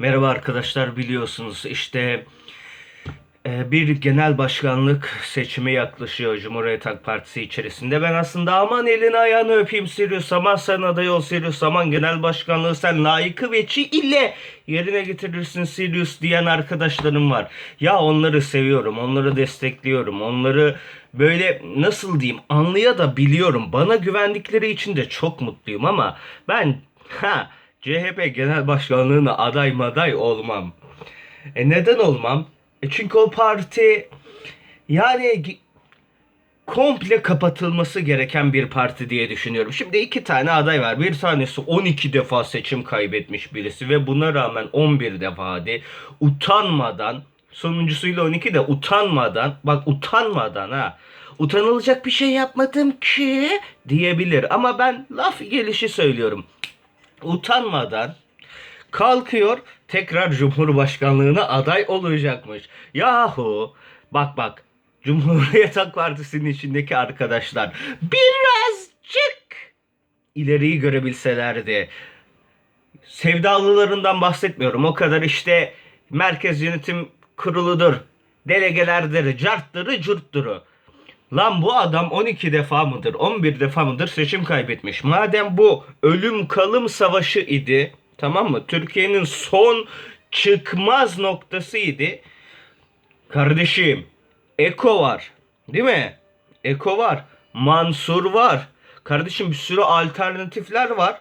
Merhaba arkadaşlar biliyorsunuz işte e, bir genel başkanlık seçimi yaklaşıyor Cumhuriyet Halk Partisi içerisinde. Ben aslında aman elini ayağını öpeyim Sirius aman sen aday ol Sirius aman genel başkanlığı sen layıkı veçi ile yerine getirirsin Sirius diyen arkadaşlarım var. Ya onları seviyorum onları destekliyorum onları böyle nasıl diyeyim anlıya da biliyorum. Bana güvendikleri için de çok mutluyum ama ben ha CHP genel başkanlığına aday maday olmam. E neden olmam? E çünkü o parti yani komple kapatılması gereken bir parti diye düşünüyorum. Şimdi iki tane aday var. Bir tanesi 12 defa seçim kaybetmiş birisi ve buna rağmen 11 defa hadi utanmadan sonuncusuyla 12 de utanmadan bak utanmadan ha utanılacak bir şey yapmadım ki diyebilir. Ama ben laf gelişi söylüyorum. Utanmadan kalkıyor tekrar Cumhurbaşkanlığına aday olacakmış. Yahu bak bak Cumhuriyet Halk Partisi'nin içindeki arkadaşlar birazcık ileriyi görebilselerdi. Sevdalılarından bahsetmiyorum. O kadar işte merkez yönetim kuruludur, delegelerdir, carttırı, curtturu. Lan bu adam 12 defa mıdır, 11 defa mıdır seçim kaybetmiş. Madem bu ölüm kalım savaşı idi, tamam mı? Türkiye'nin son çıkmaz noktası idi. Kardeşim, Eko var, değil mi? Eko var, Mansur var. Kardeşim bir sürü alternatifler var.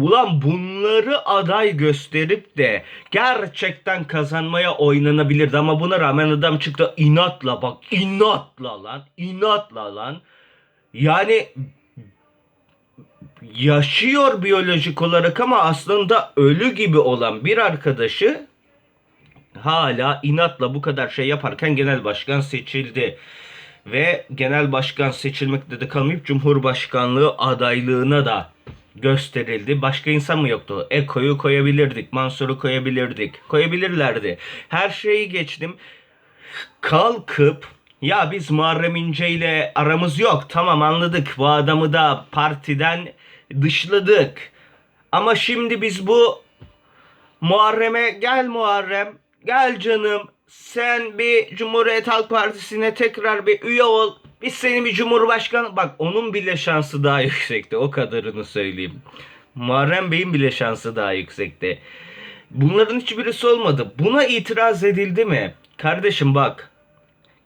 Ulan bunları aday gösterip de gerçekten kazanmaya oynanabilirdi ama buna rağmen adam çıktı inatla bak inatla lan inatla lan yani yaşıyor biyolojik olarak ama aslında ölü gibi olan bir arkadaşı hala inatla bu kadar şey yaparken genel başkan seçildi. Ve genel başkan seçilmekte de kalmayıp cumhurbaşkanlığı adaylığına da gösterildi. Başka insan mı yoktu? Eko'yu koyabilirdik, Mansur'u koyabilirdik. Koyabilirlerdi. Her şeyi geçtim. Kalkıp ya biz Muharrem İnce ile aramız yok. Tamam anladık. Bu adamı da partiden dışladık. Ama şimdi biz bu Muharrem'e gel Muharrem. Gel canım. Sen bir Cumhuriyet Halk Partisi'ne tekrar bir üye ol. Biz seni bir cumhurbaşkanı... Bak onun bile şansı daha yüksekti. O kadarını söyleyeyim. Muharrem Bey'in bile şansı daha yüksekti. Bunların hiçbirisi olmadı. Buna itiraz edildi mi? Kardeşim bak.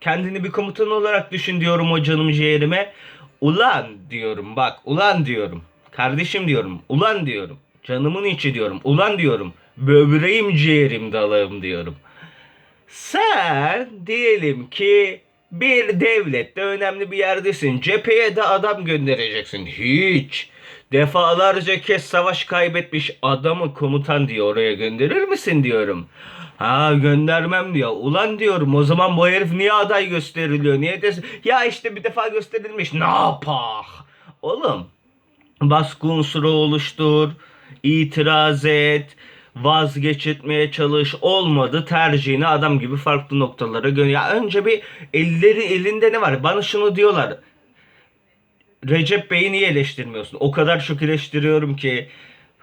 Kendini bir komutan olarak düşün diyorum o canım ciğerime. Ulan diyorum bak. Ulan diyorum. Kardeşim diyorum. Ulan diyorum. Canımın içi diyorum. Ulan diyorum. Böbreğim ciğerim dalağım diyorum. Sen diyelim ki bir devlette önemli bir yerdesin. Cepheye de adam göndereceksin. Hiç. Defalarca kez savaş kaybetmiş adamı komutan diye oraya gönderir misin diyorum. Ha göndermem diyor. Ulan diyorum o zaman bu herif niye aday gösteriliyor? Niye desin? Ya işte bir defa gösterilmiş. Ne yapak? Oğlum baskı unsuru oluştur, itiraz et, vazgeçitmeye çalış. Olmadı tercihini adam gibi farklı noktalara gö Ya önce bir elleri elinde ne var? Bana şunu diyorlar. Recep Bey'i niye eleştirmiyorsun? O kadar çok eleştiriyorum ki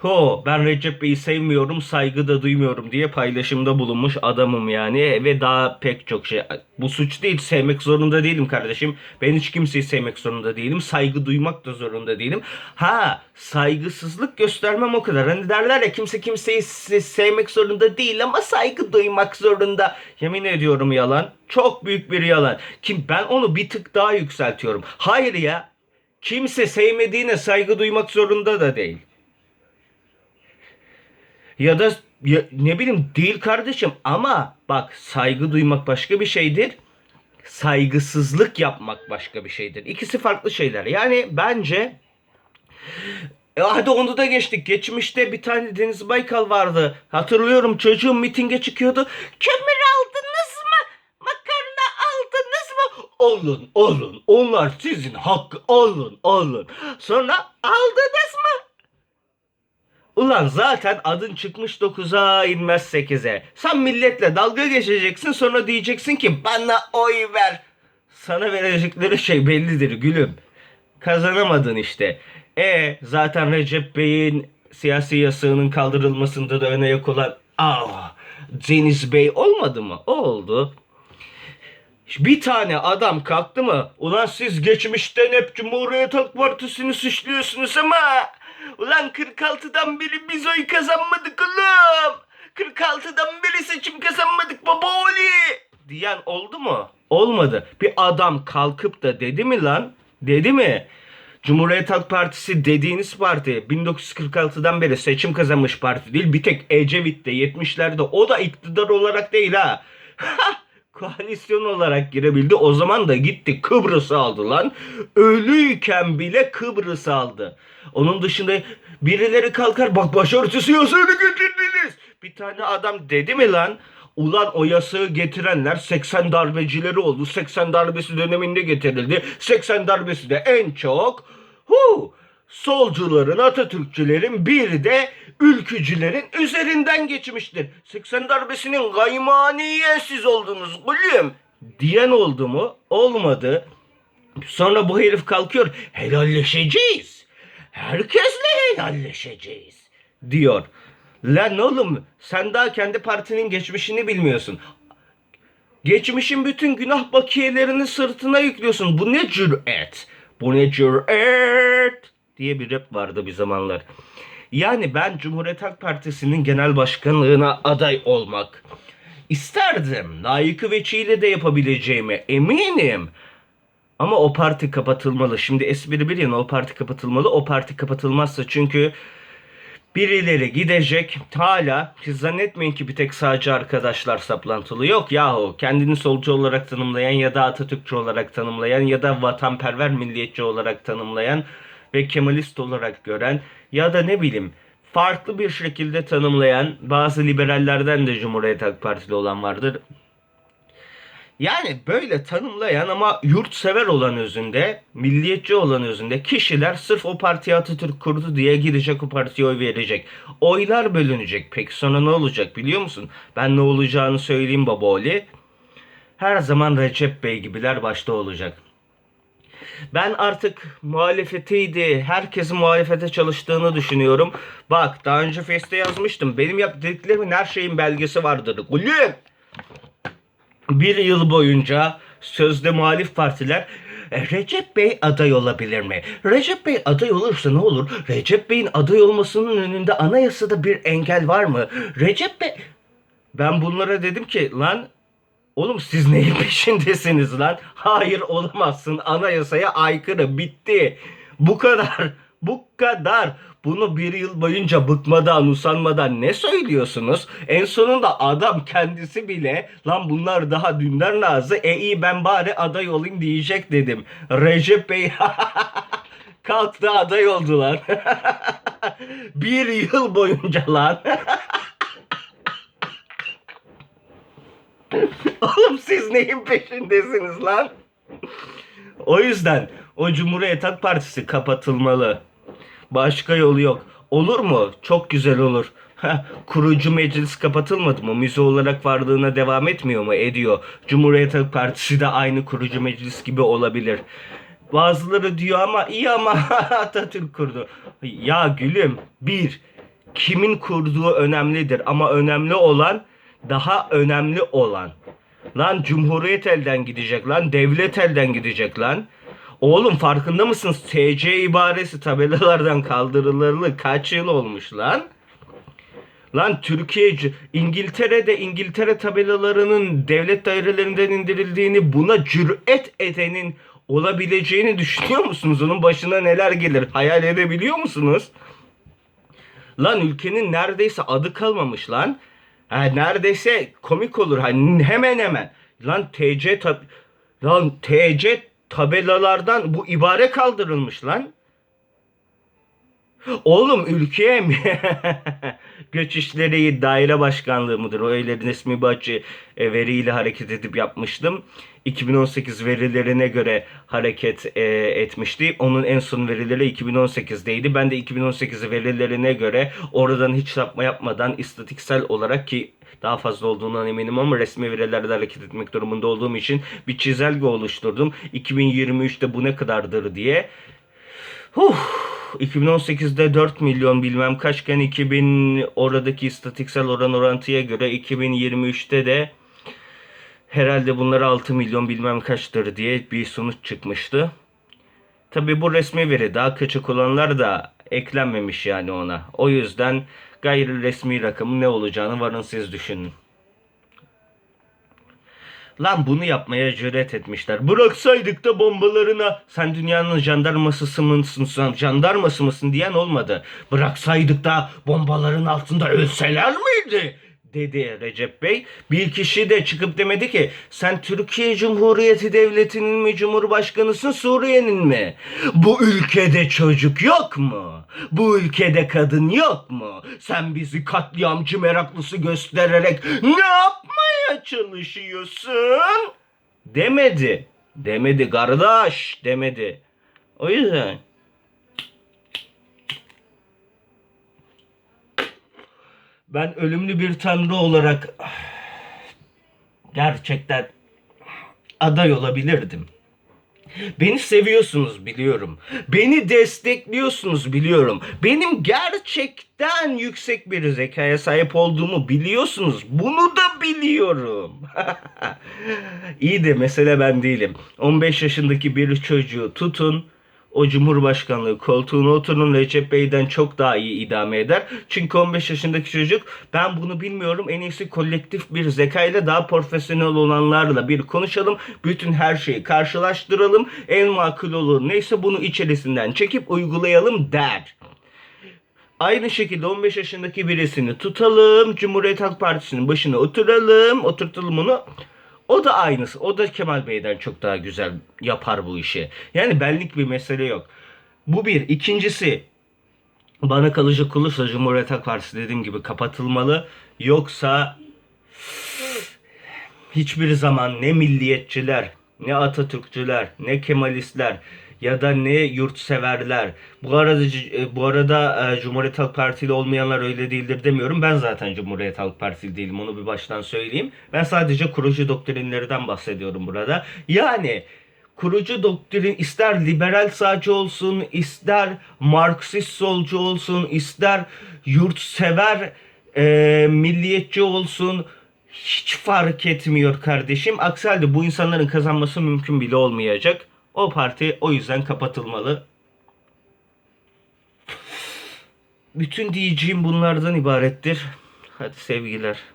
Ho ben Recep Bey'i sevmiyorum, saygı da duymuyorum diye paylaşımda bulunmuş adamım yani ve daha pek çok şey. Bu suç değil, sevmek zorunda değilim kardeşim. Ben hiç kimseyi sevmek zorunda değilim, saygı duymak da zorunda değilim. Ha saygısızlık göstermem o kadar. Hani derler ya kimse kimseyi se- sevmek zorunda değil ama saygı duymak zorunda. Yemin ediyorum yalan. Çok büyük bir yalan. Kim ben onu bir tık daha yükseltiyorum. Hayır ya. Kimse sevmediğine saygı duymak zorunda da değil. Ya da ya, ne bileyim değil kardeşim ama bak saygı duymak başka bir şeydir. Saygısızlık yapmak başka bir şeydir. İkisi farklı şeyler. Yani bence e hadi onu da geçtik. Geçmişte bir tane Deniz Baykal vardı. Hatırlıyorum çocuğum mitinge çıkıyordu. Kömür aldınız mı? Makarna aldınız mı? Olun, olun. Onlar sizin hakkı. Olun, olun. Sonra aldınız mı? Ulan zaten adın çıkmış 9'a inmez 8'e. Sen milletle dalga geçeceksin sonra diyeceksin ki bana oy ver. Sana verecekleri şey bellidir gülüm. Kazanamadın işte. E zaten Recep Bey'in siyasi yasağının kaldırılmasında da öne yak olan Ah, Deniz Bey olmadı mı? Oldu. Bir tane adam kalktı mı? Ulan siz geçmişten hep Cumhuriyet Halk Partisi'ni suçluyorsunuz ama ulan 46'dan beri biz oy kazanmadık oğlum. 46'dan beri seçim kazanmadık baba oli diyen oldu mu? Olmadı. Bir adam kalkıp da dedi mi lan? Dedi mi? Cumhuriyet Halk Partisi dediğiniz parti 1946'dan beri seçim kazanmış parti değil. Bir tek Ecevit'te 70'lerde o da iktidar olarak değil ha. Koalisyon olarak girebildi. O zaman da gitti Kıbrıs'ı aldı lan. Ölüyken bile Kıbrıs'ı aldı. Onun dışında birileri kalkar bak başörtüsü yasağını getirdiniz. Bir tane adam dedi mi lan? Ulan o yasağı getirenler 80 darbecileri oldu. 80 darbesi döneminde getirildi. 80 darbesi de en çok hu, solcuların, Atatürkçülerin bir de ülkücülerin üzerinden geçmiştir. 80 darbesinin gaymaniye siz oldunuz gülüm diyen oldu mu? Olmadı. Sonra bu herif kalkıyor. Helalleşeceğiz. Herkesle helalleşeceğiz diyor. Lan oğlum sen daha kendi partinin geçmişini bilmiyorsun. Geçmişin bütün günah bakiyelerini sırtına yüklüyorsun. Bu ne cüret? Bu ne cüret? Diye bir rap vardı bir zamanlar. Yani ben Cumhuriyet Halk Partisi'nin genel başkanlığına aday olmak isterdim. Layıkı veçiyle de yapabileceğime eminim. Ama o parti kapatılmalı. Şimdi espri bir yana o parti kapatılmalı. O parti kapatılmazsa çünkü birileri gidecek hala siz zannetmeyin ki bir tek sağcı arkadaşlar saplantılı yok yahu kendini solcu olarak tanımlayan ya da Atatürkçü olarak tanımlayan ya da vatanperver milliyetçi olarak tanımlayan ve Kemalist olarak gören ya da ne bileyim farklı bir şekilde tanımlayan bazı liberallerden de Cumhuriyet Halk Partili olan vardır. Yani böyle tanımlayan ama yurtsever olan özünde, milliyetçi olan özünde kişiler sırf o partiye Atatürk kurdu diye gidecek o partiye oy verecek. Oylar bölünecek. Peki sonra ne olacak biliyor musun? Ben ne olacağını söyleyeyim babaoli. Her zaman Recep Bey gibiler başta olacak. Ben artık muhalefetiydi. Herkesin muhalefete çalıştığını düşünüyorum. Bak daha önce Feste yazmıştım. Benim yaptıklarımın her şeyin belgesi vardır. Gülüm bir yıl boyunca sözde muhalif partiler "E, Recep Bey aday olabilir mi? Recep Bey aday olursa ne olur? Recep Bey'in aday olmasının önünde anayasada bir engel var mı? Recep Bey... Ben bunlara dedim ki lan oğlum siz neyin peşindesiniz lan? Hayır olamazsın anayasaya aykırı bitti. Bu kadar. Bu kadar. Bunu bir yıl boyunca bıkmadan, usanmadan ne söylüyorsunuz? En sonunda adam kendisi bile lan bunlar daha dünden razı. E iyi ben bari aday olayım diyecek dedim. Recep Bey kalktı aday oldular. bir yıl boyunca lan. Oğlum siz neyin peşindesiniz lan? O yüzden o Cumhuriyet Halk Partisi kapatılmalı. Başka yolu yok. Olur mu? Çok güzel olur. Kurucu meclis kapatılmadı mı? Müze olarak varlığına devam etmiyor mu? Ediyor. Cumhuriyet Halk Partisi de aynı kurucu meclis gibi olabilir. Bazıları diyor ama iyi ama Atatürk kurdu. Ya gülüm bir kimin kurduğu önemlidir ama önemli olan daha önemli olan. Lan cumhuriyet elden gidecek lan devlet elden gidecek lan. Oğlum farkında mısın? TC ibaresi tabelalardan kaldırılalı kaç yıl olmuş lan? Lan Türkiye, İngiltere'de İngiltere tabelalarının devlet dairelerinden indirildiğini buna cüret edenin olabileceğini düşünüyor musunuz? Onun başına neler gelir? Hayal edebiliyor musunuz? Lan ülkenin neredeyse adı kalmamış lan. Ha, neredeyse komik olur. Hani hemen hemen. Lan TC tab lan TC tabelalardan bu ibare kaldırılmış lan. Oğlum ülkeye mi? Göç İşleri Daire Başkanlığı mıdır? O evlerin ismi Bahçe e, veriyle hareket edip yapmıştım. 2018 verilerine göre hareket e, etmişti. Onun en son verileri 2018'deydi. Ben de 2018 verilerine göre oradan hiç sapma yapmadan istatiksel olarak ki daha fazla olduğundan eminim ama resmi verilerde hareket etmek durumunda olduğum için bir çizelge oluşturdum. 2023'te bu ne kadardır diye. Huh. 2018'de 4 milyon bilmem kaçken 2000 oradaki istatistiksel oran orantıya göre 2023'te de herhalde bunlar 6 milyon bilmem kaçtır diye bir sonuç çıkmıştı. Tabi bu resmi veri daha küçük olanlar da eklenmemiş yani ona. O yüzden gayri resmi rakamın ne olacağını varın siz düşünün. Lan bunu yapmaya cüret etmişler. Bıraksaydık da bombalarına sen dünyanın jandarması mısın, jandarması mısın diyen olmadı. Bıraksaydık da bombaların altında ölseler miydi? dedi Recep Bey. Bir kişi de çıkıp demedi ki sen Türkiye Cumhuriyeti Devleti'nin mi Cumhurbaşkanısın Suriye'nin mi? Bu ülkede çocuk yok mu? Bu ülkede kadın yok mu? Sen bizi katliamcı meraklısı göstererek ne yapmaya çalışıyorsun? Demedi. Demedi kardeş demedi. O yüzden ben ölümlü bir tanrı olarak gerçekten aday olabilirdim. Beni seviyorsunuz biliyorum. Beni destekliyorsunuz biliyorum. Benim gerçekten yüksek bir zekaya sahip olduğumu biliyorsunuz. Bunu da biliyorum. İyi de mesele ben değilim. 15 yaşındaki bir çocuğu tutun. O Cumhurbaşkanlığı koltuğuna oturun Recep Bey'den çok daha iyi idame eder. Çünkü 15 yaşındaki çocuk ben bunu bilmiyorum en iyisi kolektif bir zekayla daha profesyonel olanlarla bir konuşalım. Bütün her şeyi karşılaştıralım. En makul olur neyse bunu içerisinden çekip uygulayalım der. Aynı şekilde 15 yaşındaki birisini tutalım. Cumhuriyet Halk Partisi'nin başına oturalım. Oturtalım onu. O da aynısı. O da Kemal Bey'den çok daha güzel yapar bu işi. Yani benlik bir mesele yok. Bu bir. İkincisi bana kalacak olursa Cumhuriyet Halk Partisi dediğim gibi kapatılmalı. Yoksa hiçbir zaman ne milliyetçiler, ne Atatürkçüler, ne Kemalistler ya da ne yurtseverler. Bu arada e, bu arada e, Cumhuriyet Halk Partili olmayanlar öyle değildir demiyorum. Ben zaten Cumhuriyet Halk Partili değilim. Onu bir baştan söyleyeyim. Ben sadece kurucu doktrinlerden bahsediyorum burada. Yani kurucu doktrin ister liberal sağcı olsun, ister Marksist solcu olsun, ister yurtsever e, milliyetçi olsun hiç fark etmiyor kardeşim. Aksi halde bu insanların kazanması mümkün bile olmayacak. O parti o yüzden kapatılmalı. Bütün diyeceğim bunlardan ibarettir. Hadi sevgiler.